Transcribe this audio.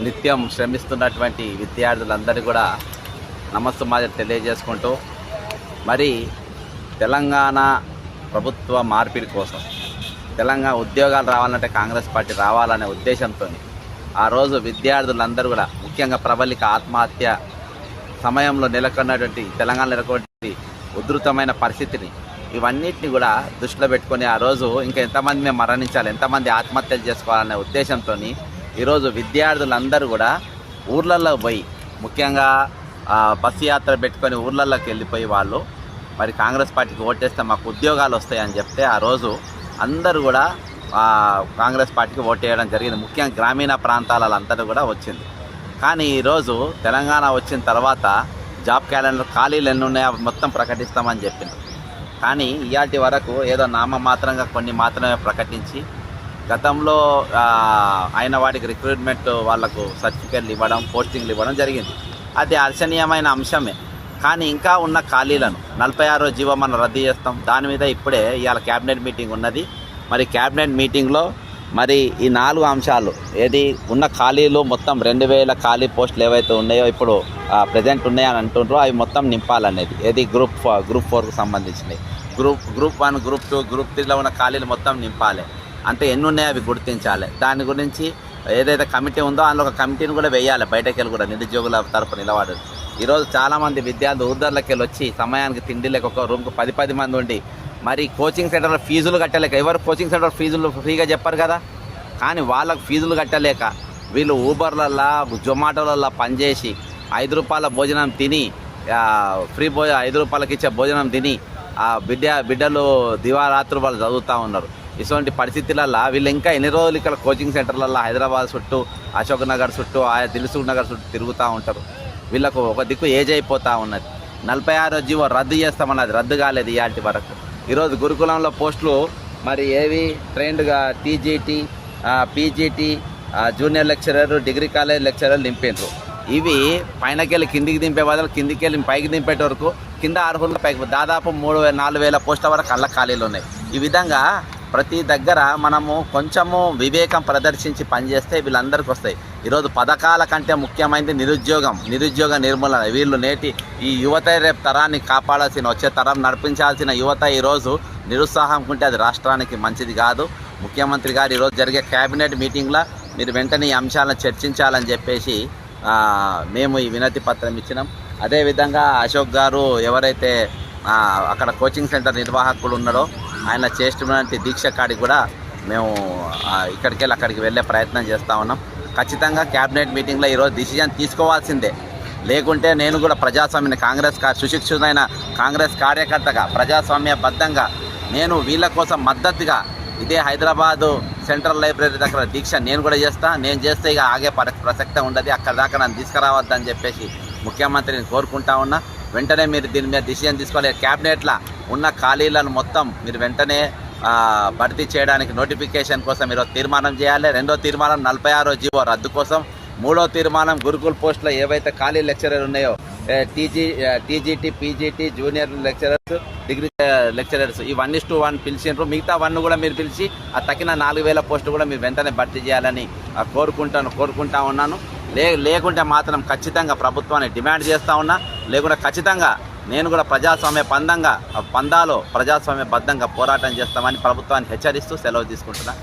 నిత్యం శ్రమిస్తున్నటువంటి విద్యార్థులందరూ కూడా నమస్తమాజ తెలియజేసుకుంటూ మరి తెలంగాణ ప్రభుత్వ మార్పిడి కోసం తెలంగాణ ఉద్యోగాలు రావాలంటే కాంగ్రెస్ పార్టీ రావాలనే ఉద్దేశంతో ఆ రోజు విద్యార్థులందరూ కూడా ముఖ్యంగా ప్రబలిక ఆత్మహత్య సమయంలో నెలకొన్నటువంటి తెలంగాణ నెలకొన్నటువంటి ఉధృతమైన పరిస్థితిని ఇవన్నిటిని కూడా దృష్టిలో పెట్టుకొని ఆ రోజు ఇంకా ఎంతమంది మేము మరణించాలి ఎంతమంది ఆత్మహత్యలు చేసుకోవాలనే ఉద్దేశంతో ఈరోజు విద్యార్థులందరూ కూడా ఊర్లలో పోయి ముఖ్యంగా బస్సు యాత్ర పెట్టుకొని ఊర్లలోకి వెళ్ళిపోయి వాళ్ళు మరి కాంగ్రెస్ పార్టీకి ఓటేస్తే మాకు ఉద్యోగాలు వస్తాయని చెప్తే ఆ రోజు అందరూ కూడా కాంగ్రెస్ పార్టీకి ఓటేయడం జరిగింది. ముఖ్యంగా గ్రామీణ ప్రాంతాలంతా కూడా వచ్చింది. కానీ ఈరోజు తెలంగాణ వచ్చిన తర్వాత జాబ్ క్యాలెండర్ ఖాళీలు ఎన్ని ఉన్నాయో మొత్తం ప్రకటిస్తామని చెప్పింది. కానీ ఇవాటి వరకు ఏదో నామ మాత్రంగా కొన్ని మాత్రమే ప్రకటించి గతంలో ఆయన అయిన వాటికి రిక్రూట్మెంట్ వాళ్ళకు సర్టిఫికేట్లు ఇవ్వడం పోస్టింగ్లు ఇవ్వడం జరిగింది. అది అర్చనీయమైన అంశమే. కానీ ఇంకా ఉన్న ఖాళీలను నలభై ఆరో జీవో మనం రద్దు చేస్తాం. దాని మీద ఇప్పుడే ఇవాళ క్యాబినెట్ మీటింగ్ ఉన్నది. మరి క్యాబినెట్ మీటింగ్లో మరి ఈ నాలుగు అంశాలు ఏది ఉన్న ఖాళీలు మొత్తం రెండు వేల ఖాళీ పోస్టులు ఏవైతే ఉన్నాయో ఇప్పుడు ప్రజెంట్ ఉన్నాయని అంటుండ్రో అవి మొత్తం నింపాలనేది. ఏది గ్రూప్ ఫోర్ గ్రూప్ ఫోర్కు సంబంధించినవి. Group group one group two group త్రీలో ఉన్న ఖాళీలు మొత్తం నింపాలి. అంటే ఎన్ని ఉన్నాయో అవి గుర్తించాలి. దాని గురించి ఏదైతే కమిటీ ఉందో అందులో ఒక కమిటీని కూడా వేయాలి. బయటకు వెళ్ళి కూడా నిరుద్యోగుల తరపు నిలబడి ఈరోజు చాలామంది విద్యార్థులు ఊర్దర్లకి వెళ్ళి వచ్చి సమయానికి తిండి లేక ఒక రూమ్కి పది పది మంది ఉండి మరి కోచింగ్ సెంటర్లో ఫీజులు కట్టలేక ఎవరు కోచింగ్ సెంటర్ ఫీజులు ఫ్రీగా చెప్పారు కదా? కానీ వాళ్ళకు ఫీజులు కట్టలేక వీళ్ళు ఊబర్లల్లా జొమాటోలల్లా పనిచేసి ఐదు రూపాయల భోజనం తిని ఫ్రీ భోజనం ఐదు రూపాయలకి ఇచ్చే భోజనం తిని ఆ బిడ్డ బిడ్డలు దివారాత్రులు వాళ్ళు చదువుతూ ఉన్నారు. ఇటువంటి పరిస్థితులలో వీళ్ళు ఇంకా ఎన్ని రోజులు ఇక్కడ కోచింగ్ సెంటర్లలో హైదరాబాద్ చుట్టూ అశోక్ నగర్ చుట్టూ ఆయా దిల్సుఖ్ నగర్ చుట్టూ తిరుగుతూ ఉంటారు. వీళ్ళకు ఒక దిక్కు ఏజ్ అయిపోతూ ఉన్నది. నలభై ఆరో జీవో రద్దు చేస్తామన్నది రద్దు కాలేదు ఇవాటి వరకు. ఈరోజు గురుకులంలో పోస్టులు మరి ఏవి? ట్రైన్డ్గా TGT PGT junior lecturer degree college lecturer నింపిండ్రు ఇవి పైనకెళ్ళి కిందికి దింపే బదులు కిందికి వెళ్ళి పైకి దింపేట వరకు కింద అర్హులు పైకి దాదాపు మూడు వేల నాలుగు వేల పోస్టుల వరకు అల్ల ఖాళీలు ఉన్నాయి. ఈ విధంగా ప్రతి దగ్గర మనము కొంచెము వివేకం ప్రదర్శించి పనిచేస్తే వీళ్ళందరికీ వస్తాయి. ఈరోజు పథకాల కంటే ముఖ్యమైనది నిరుద్యోగం నిరుద్యోగ నిర్మూలన. వీళ్ళు నేటి ఈ యువత రేపు తరాన్ని కాపాడాల్సిన వచ్చే తరం నడిపించాల్సిన యువత ఈరోజు నిరుత్సాహం ఉంటే అది రాష్ట్రానికి మంచిది కాదు. ముఖ్యమంత్రి గారు ఈరోజు జరిగే క్యాబినెట్ మీటింగ్లో మీరు వెంటనే ఈ అంశాలను చర్చించాలని చెప్పేసి మేము ఈ వినతి పత్రం ఇచ్చినాం. అదేవిధంగా అశోక్ గారు ఎవరైతే అక్కడ కోచింగ్ సెంటర్ నిర్వాహకులు ఉన్నారో ఆయన చేసినటువంటి దీక్ష కాడికి కూడా మేము ఇక్కడికెళ్ళి ఇక్కడికి వెళ్ళి అక్కడికి వెళ్ళే ప్రయత్నం చేస్తూ ఉన్నాం. ఖచ్చితంగా క్యాబినెట్ మీటింగ్లో ఈరోజు డిసిజన్ తీసుకోవాల్సిందే. లేకుంటే నేను కూడా ప్రజాస్వామ్య కాంగ్రెస్ కా సుశిక్షితులైన కాంగ్రెస్ కార్యకర్తగా ప్రజాస్వామ్యబద్ధంగా నేను వీళ్ళ కోసం మద్దతుగా ఇదే హైదరాబాదు సెంట్రల్ లైబ్రరీ దగ్గర దీక్ష నేను కూడా చేస్తా. నేను చేస్తే ఇక ఆగే ప్రసక్తి ఉండదు. అక్కడ దాకా నన్ను తీసుకురావద్దని చెప్పేసి ముఖ్యమంత్రిని కోరుకుంటా ఉన్నా. వెంటనే మీరు దీని మీద డిసిజన్ తీసుకోవాలి. క్యాబినెట్లో ఉన్న ఖాళీలను మొత్తం మీరు వెంటనే భర్తీ చేయడానికి నోటిఫికేషన్ కోసం మీరు తీర్మానం చేయాలి. రెండో తీర్మానం నలభై ఆరో జీవో రద్దు కోసం. మూడో తీర్మానం గురుకుల్ పోస్టులో ఏవైతే ఖాళీ లెక్చరర్ ఉన్నాయో TG TGT PGT junior lecturers degree lecturers ఈ వన్ ఇస్ టు వన్ పిలిచిండ్రు మిగతా వన్ కూడా మీరు పిలిచి ఆ తక్కిన నాలుగు వేల పోస్టు కూడా మీరు వెంటనే భర్తీ చేయాలని కోరుకుంటాను కోరుకుంటా ఉన్నాను. లే లేకుంటే మాత్రం ఖచ్చితంగా ప్రభుత్వాన్ని డిమాండ్ చేస్తూ ఉన్నా. లేకుంటే ఖచ్చితంగా నేను కూడా ప్రజాస్వామ్య పందంగా పందాలో ప్రజాస్వామ్య బద్దంగా పోరాటం చేస్తామని ప్రభుత్వాన్ని హెచ్చరిస్తూ సెలవు తీసుకుంటున్నా.